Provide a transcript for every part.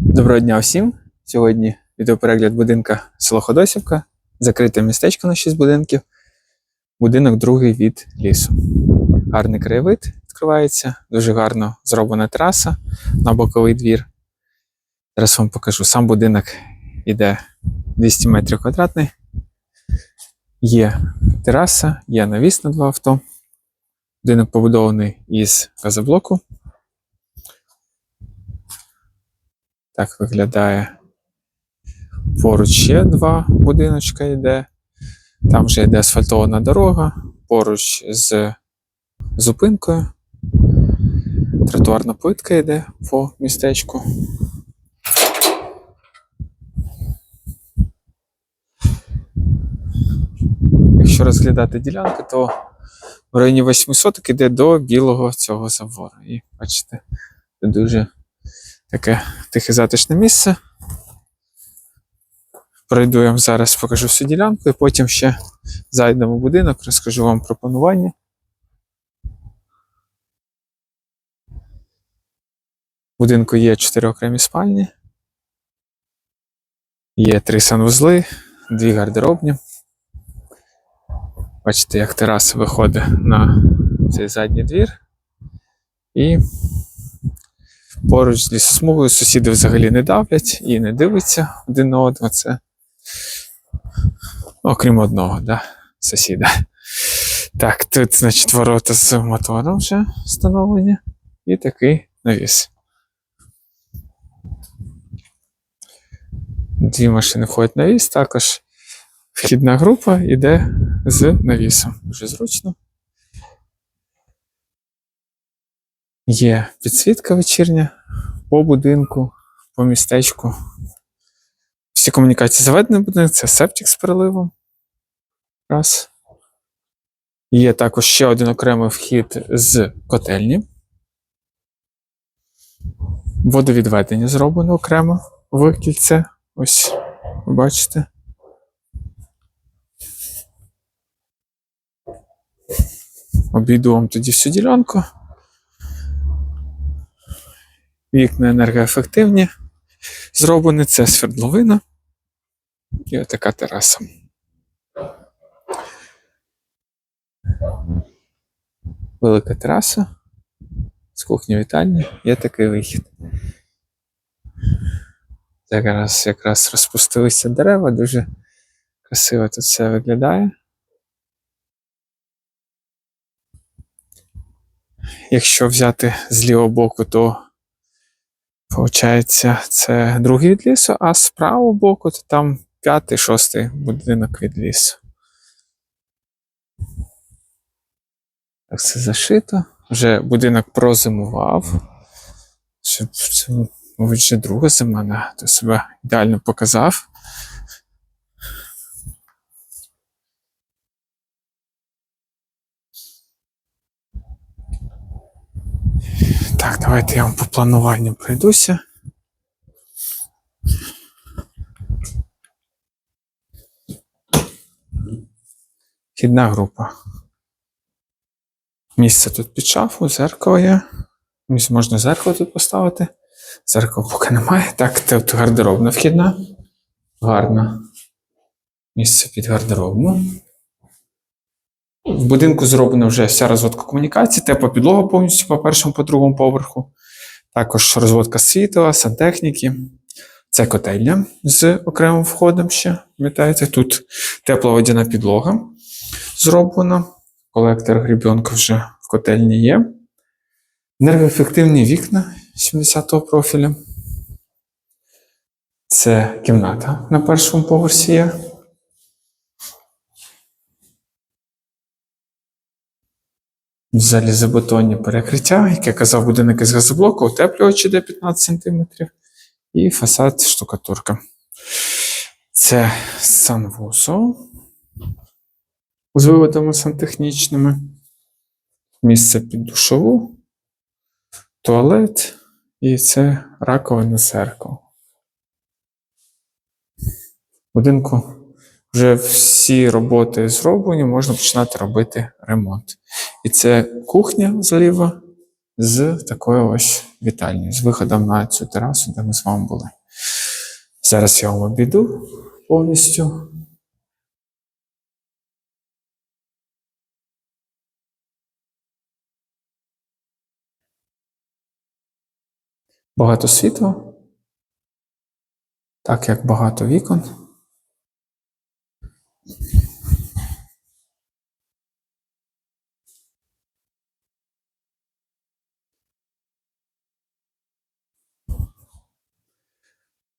Доброго дня всім! Сьогодні відеоперегляд будинка село Ходосівка, закрите містечко на 6 будинків, будинок другий від лісу. Гарний краєвид відкривається, дуже гарно зроблена тераса на боковий двір. Зараз вам покажу. Сам будинок іде 200 метрів квадратний. Є тераса, є навіс на два авто. Будинок побудований із газоблоку. Так виглядає. Поруч ще два будиночка йде. Там вже йде асфальтована дорога, поруч з зупинкою. Тротуарна плитка йде по містечку. Якщо розглядати ділянку, то в районі 800 йде до білого цього забору. І бачите, це дуже таке тихе затишне місце. Пройду я вам зараз, покажу всю ділянку, і потім ще зайдемо в будинок, розкажу вам про планування. В будинку є чотири окремі спальні, є три санвузли, дві гардеробні. Бачите, як тераса виходить на цей задній двір. І поруч з лісосмугою сусіди взагалі не давлять і не дивляться один на одного. Це окрім одного, да, сусіда. Так, тут, значить, ворота з мотором вже встановлені. І такий навіс. Дві машини входять на навіс, також вхідна група йде з навісом. Дуже зручно. Є підсвітка вечірня по будинку, по містечку. Всі комунікації заведені будинок, це септик з переливом. Раз. Є також ще один окремий вхід з котельні. Водовідведення зроблено окремо в кільце. Ось, ви бачите. Обійду вам тоді всю ділянку. Вікна енергоефективні. Зроблені це свердловина. І отака тераса. Велика тераса. З кухні вітальні є такий вихід. Зараз якраз розпустилися дерева, дуже красиво тут все виглядає. Якщо взяти з лівого боку, то Получається, це другий від лісу, а з правого боку то там п'ятий, шостий будинок від лісу. Так це зашито. Вже будинок прозимував. Мабуть, вже друга зима, то себе ідеально показав. Так, давайте я вам по плануванню пройдуся. Вхідна група. Місце тут під шафу, зеркало є. Місце можна зеркало тут поставити. Зеркала поки немає. Так, тут гардеробна вхідна. Гарна. Місце під гардеробну. В будинку зроблена вже вся розводка комунікації, тепла підлога повністю по першому, по другому поверху. Також розводка світла, сантехніки. Це котельня з окремим входом ще. Пам'ятаєте, тут тепла водяна підлога зроблена. Колектор грібенка вже в котельні є. Енергоефективні вікна 70-го профілю. Це кімната на першому поверсі є. Залізобетонні перекриття, як я казав, будинок із газоблоку, утеплювач іде 15 см. І фасад штукатурка. Це санвузол з виводами сантехнічними. Місце під душову, туалет і це раковина зеркало. Будинку вже всі роботи зроблені, можна починати робити ремонт. І це кухня зліва, з такою ось вітальнею, з виходом на цю терасу, де ми з вами були. Зараз я вам обійду повністю. Багато світла, так як багато вікон.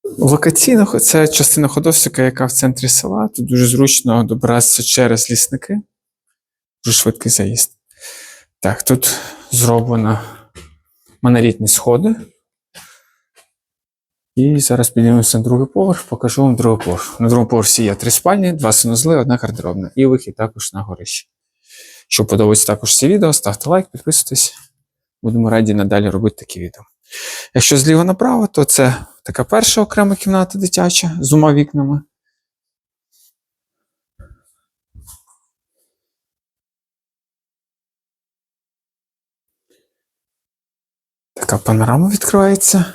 Локаційно це частина ходовсика, яка в центрі села. Тут дуже зручно добиратися через лісники. Дуже швидкий заїзд. Так, тут зроблено монолітні сходи. І зараз піднімемося на другий поверх, покажу вам другий поверх. На другому поверсі є три спальні, два санузли, одна гардеробна. І вихід також на горище. Якщо подобається також це відео, ставте лайк, підписуйтесь. Будемо раді надалі робити такі відео. Якщо зліва направо, то це така перша окрема кімната дитяча з двома вікнами. Така панорама відкривається.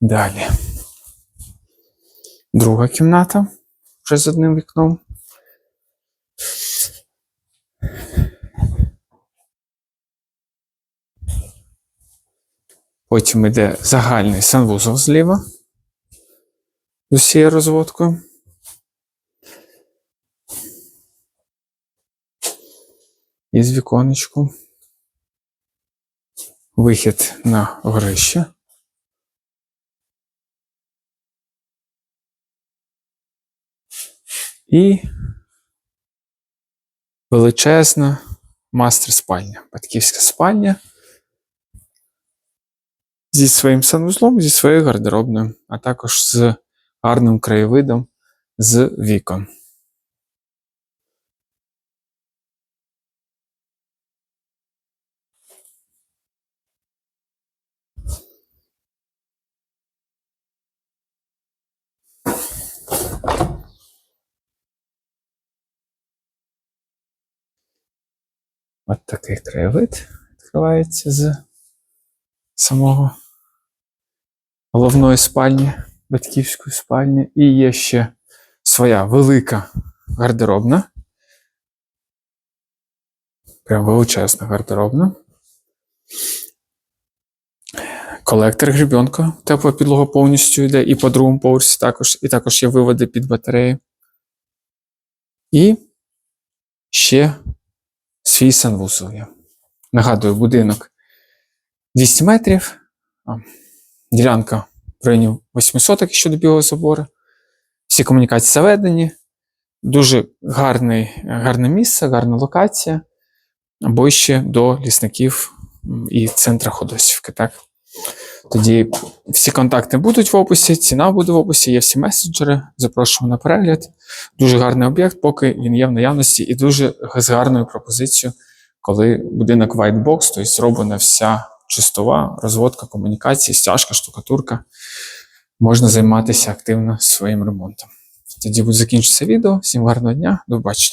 Далі. Друга кімната вже з одним вікном. Потім йде загальний санвузол зліва з усією розводкою. І з віконечку. Вихід на горище. І величезна мастер спальня, батьківська спальня зі своїм санузлом, зі своєю гардеробною, а також з гарним краєвидом з вікон. От такий краєвид відкривається з самого головної спальні, батьківської спальні. І є ще своя велика гардеробна. Прям величезна гардеробна. Колектор гребінка, тепла підлога повністю йде, і по другому поверсі також, і також є виводи під батареї. І ще свій санвузол є. Нагадую, будинок 200 метрів, ділянка в районі 800, якщо до білого забору. Всі комунікації заведені. Дуже гарний, гарне місце, гарна локація. Ближче до лісників і центра Ходосівки. Так? Тоді всі контакти будуть в описі, ціна буде в описі, є всі месенджери. Запрошуємо на перегляд. Дуже гарний об'єкт, поки він є в наявності, і дуже з гарною пропозицією, коли будинок White Box, тобто зроблена вся чистова розводка комунікації, стяжка, штукатурка. Можна займатися активно своїм ремонтом. Тоді буде закінчитися відео. Всім гарного дня, до побачення.